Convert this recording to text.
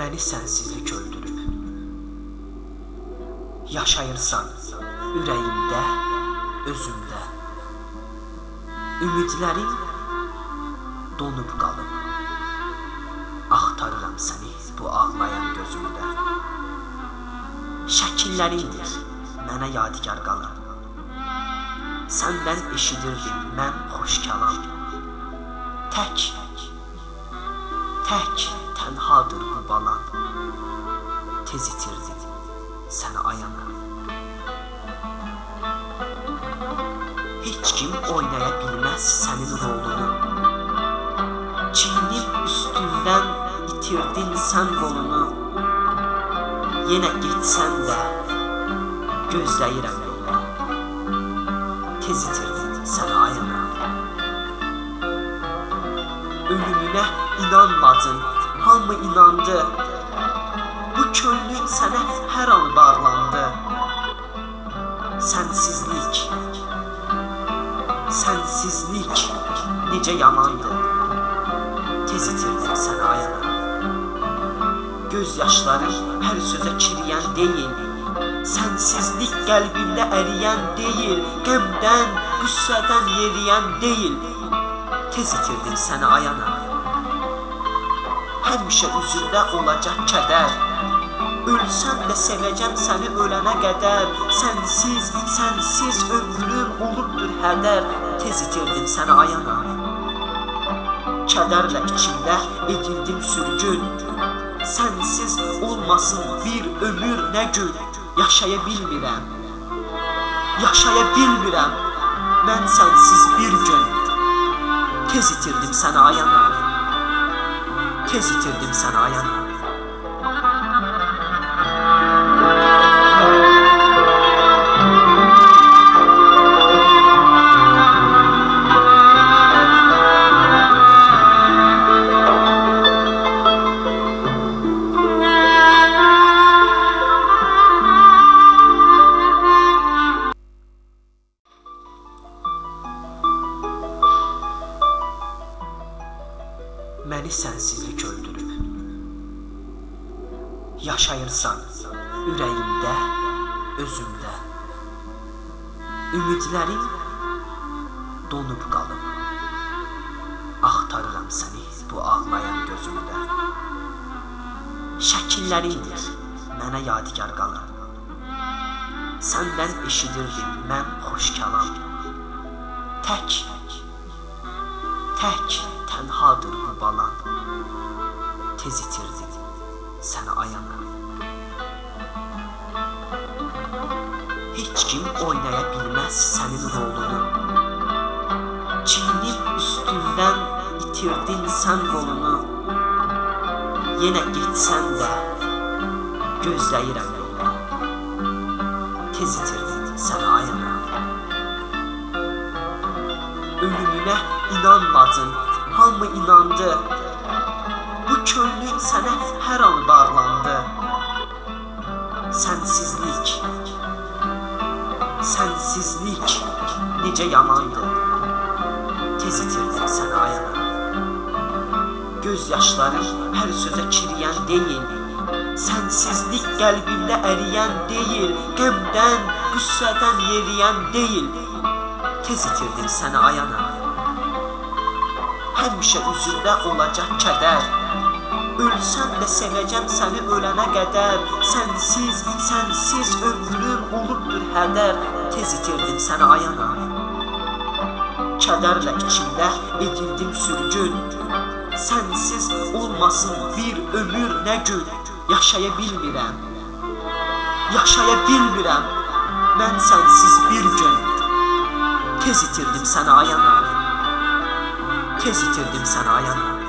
Məni sənsizlik öldürüb. Yaşayırsan ürəyimdə, özümdə. Ümidlərim donub qalıb. Axtarıram səni bu ağlayan gözümdə. Şəkillərindir mənə yadigar qalan. Səndən eşidirdim mən xoş kəlam. Tək, tək tənhadır bu balan. Tez itirdi səni ayana. Heç kim oynaya bilməz sənin rolunu. Çiynib üstündən itirdin sən qolunu. Yenə getsən də gözləyirəm yolunu. Tez itirdin səni ayana. Ölümünə inanmadın, hamı inandı. Bu könlün sənə hər an bağlandı. Sənsizlik, sənsizlik necə yamandı. Tez itirdim səni ayana. Göz yaşların hər sözə kiriyən deyil. Sənsizlik qəlbimdə əriyən deyil. Qəmdən, qüssədən yeriyən deyil. Tez itirdim səni ayana. Həmişə üzündə olacaq kədər. Ölsən də sevəcəm səni ölənə qədər. Sənsiz, sənsiz ömrüm olubdur hədər. Tez itirdim səni ayana. Kədərlə içimdə edildim sürgün. Sənsiz olmasın bir ömür nə gün. Yaşaya bilmirəm. Yaşaya bilmirəm. Mən sənsiz bir gün. Tez itirdim səni ayana. Tez itirdim səni Məni sənsizlik öldürüb. Yaşayırsan ürəyimdə, özümdə. Ümidlərim donub qalıb. Axtarıram səni bu ağlayan gözümdə. Şəkillərindir mənə yadigar qalan. Səndən eşidirdim mən xoş kəlam. Tək, tək tənhadır bu balan. Tez itirdi səni ayana. Heç kim oynaya bilməz sənin rolunu. Çiynib üstündən itirdin sən qolunu. Yenə getsən də gözləyirəm yolunu. Tez itirdin səni ayana. Ölümünə inanmadın, hamı inandı. Bu könlün sənə hər an bağlandı. Sənsizlik, sənsizlik necə yamandı. Tez itirdim səni ayana. Göz yaşların hər sözə kiriyən deyil. Sənsizlik qəlbimdə əriyən deyil. Qəmdən, qüssədən yeriyən deyil. Tez itirdim səni ayana. Həmişə üzündə olacaq kədər. Ölsən də sevəcəm səni ölənə qədər. Sənsiz, sənsiz ömrüm olubdur hədər. Tez itirdim səni ayana. Kədərlə içimdə edildim sürgün. Sənsiz olmasın bir ömür nə gün. Yaşaya bilmirəm. Yaşaya bilmirəm. Mən sənsiz bir gün. Tez itirdim səni ayana. Tez itirdim səni ayana.